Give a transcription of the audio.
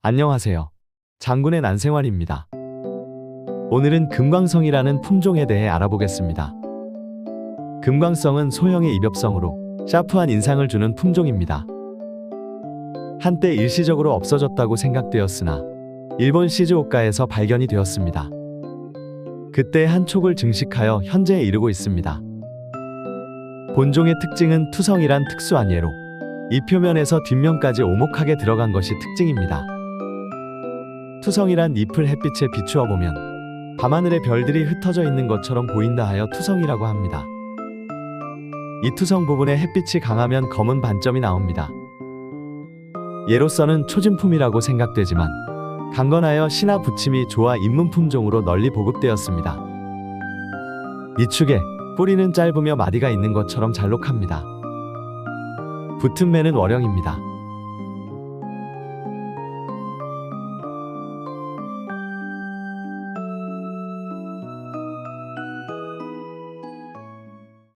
안녕하세요. 장군의 난생활입니다. 오늘은 금광성이라는 품종에 대해 알아보겠습니다. 금광성은 소형의 입엽성으로 샤프한 인상을 주는 품종입니다. 한때 일시적으로 없어졌다고 생각되었으나 일본 시즈오카에서 발견이 되었습니다. 그때 한 촉을 증식하여 현재에 이르고 있습니다. 본종의 특징은 투성이란 특수한 예로 이 표면에서 뒷면까지 오목하게 들어간 것이 특징입니다. 투성이란 잎을 햇빛에 비추어 보면 밤하늘의 별들이 흩어져 있는 것처럼 보인다 하여 투성이라고 합니다. 이 투성 부분에 햇빛이 강하면 검은 반점이 나옵니다. 예로서는 초진품이라고 생각되지만 강건하여 신화 부침이 좋아 입문 품종으로 널리 보급되었습니다. 이축에 뿌리는 짧으며 마디가 있는 것처럼 잘록합니다. 붙은 매는 월형입니다.